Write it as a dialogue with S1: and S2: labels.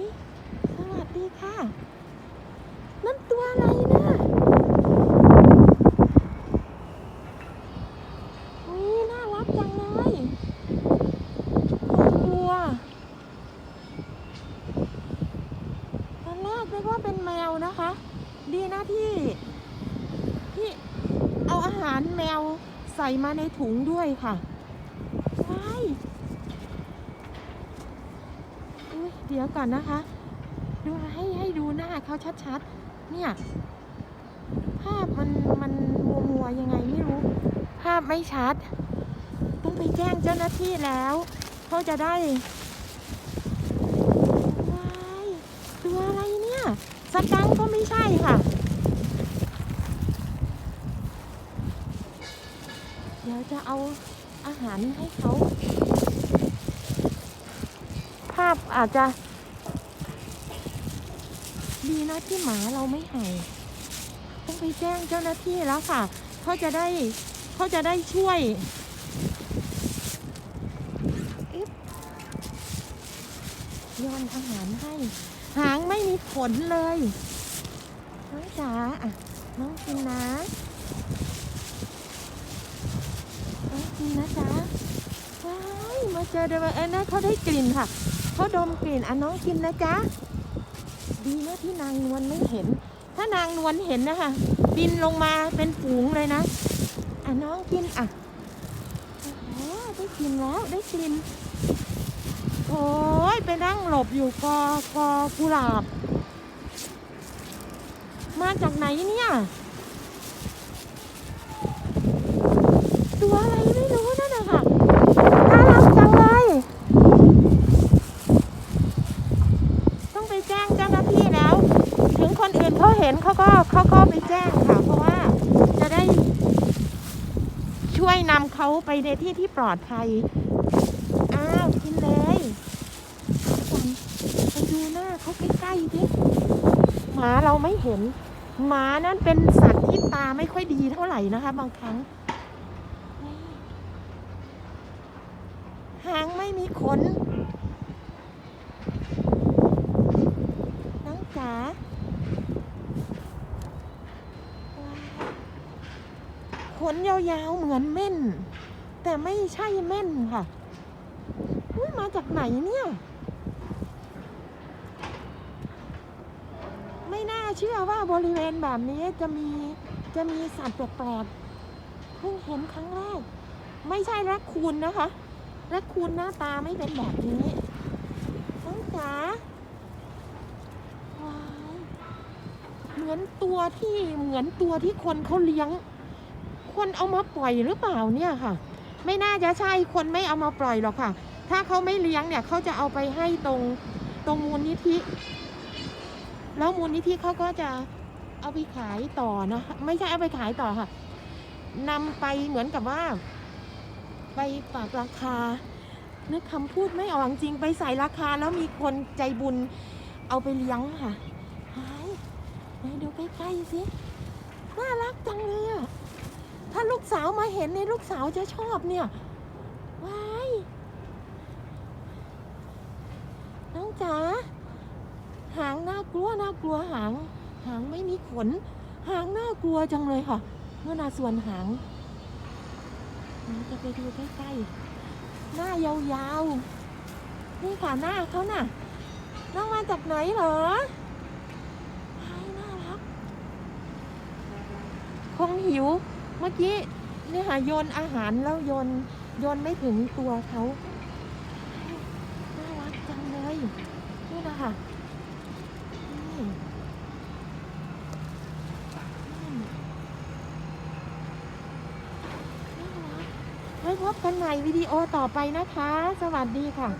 S1: นี่สวัสดีค่ะ นั่นตัวอะไรนะอุ้ยน่ารักจังเลยกลัวตอนแรกนึกว่าเป็นแมวนะคะ ดีนะที่ ที่เอาอาหารแมวใส่มาในถุงด้วยค่ะว้าย เดี๋ยวก่อนนะคะ ดูให้ให้ดูหน้าเขาชัดๆ เนี่ย ภาพมันมันมัวมัวๆยังไงไม่รู้ ภาพไม่ชัด ต้องไปแจ้งเจ้าหน้าที่แล้วเขาจะได้ว้ายตัวอะไรเนี่ยสกังก็ไม่ใช่ค่ะ เดี๋ยวจะเอาอาหารให้เขาาพอาจจะ ดีนะที่หมาเราไม่เห่าต้องไปแจ้งเจ้าหน้าที่แล้วค่ะ เขาจะได้เขาจะได้ช่วยอึ๊บโยนอาหารให้ หางไม่มีขนเลย น้องจ๋าอะ น้องกินนะ น้องกินนะจ๊ะว้ายมาเจอเดยวเอ้ยนะเขาได้กลิ่นค่ะ เขาดมกลิ่นอะน้องกินนะจ๊ะดีนะที่นางนวลไม่เห็น ถ้านางนวลเห็นนะคะบินลงมาเป็นฝูงเลยนะอะน้องกินอะโอ้ได้กลินแล้วได้กลินโอ้ยไปนั่งหลบอยู่กอกอกุหลาบ มาจากไหนเนี่ย ตัวอะไรไม่รู้นั่นนะคะน่ารักจังเลย ต้องไปแจ้งเจ้าหน้าที่แล้ว ถึงคนอื่นเขาเห็นเขาก็เขาก็ไปแจ้งค่ะ เพราะว่าจะได้ช่วยนำ เขาไปในที่ที่ปลอดภัย อ้าว กินเลยก่อนไปดูหน้าเขาใกล้ๆดิหมาเราไม่เห็น หมานั้นเป็นสัตว์ที่ตาไม่ค่อยดีเท่าไหร่นะคะ บางครั้งนี่หางไม่มีขนองจ๋าว้าวข นยาวๆเหมือนเม่น แต่ไม่ใช่เม่นค่ะอุ๊ยมาจากไหนเนี่ย ไม่น่าเชื่อว่าบริเวณแบบนี้จะมีจะมีสัตว์แปลกๆเพิ่งเห็นครั้งแรก ไม่ใช่แรคคูนนะคะแรคคูนหน้าตาไม่เป็นแบบนี้น้องจ๋าเหมือนตัวที่เหมือนตัวที่คนเขาเลี้ยง คนเอามาปล่อยหรือเปล่าเนี่ยค่ะ ไม่น่าจะใช่คนไม่เอามาปล่อยหรอกค่ะ ถ้าเขาไม่เลี้ยงเนี่ยเขาจะเอาไปให้ตรงตรงมูลนิธิ แล้วมูลนิธิเขาก็จะเอาไปขายต่อนะคะไม่ใช่เอาไปขายต่อค่ะนำไปเหมือนกับว่า ไปฝากราคานึกคำพูดไม่ออกจริงไปใส่ราคาแล้วมีคนใจบุญเอาไปเลี้ยงค่ะหายไหนดูใกล้ๆสิน่ารักจังเลยอะ ถ้าลูกสาวมาเห็นในลูกสาวจะชอบเนี่ยว้ายน้องจ๋าหางน่ากลัวน่ากลัวหาง หางไม่มีขน หางน่ากลัวจังเลยค่ะ เมื่อนาส่วนหางเราจะไปดูใกล้ๆหน้ายาวๆนี่ค่ะหน้าเขาน่ะน้องมาจากไหนเหรอน่ารัก คงหิว เมื่อกี้นี่ค่ะโยนอาหารแล้วโยนโยนไม่ถึงตัวเขาน่ารักจังเลยนี่นะคะไว้พบกันใหม่วิดีโอต่อไปนะคะ สวัสดีค่ะ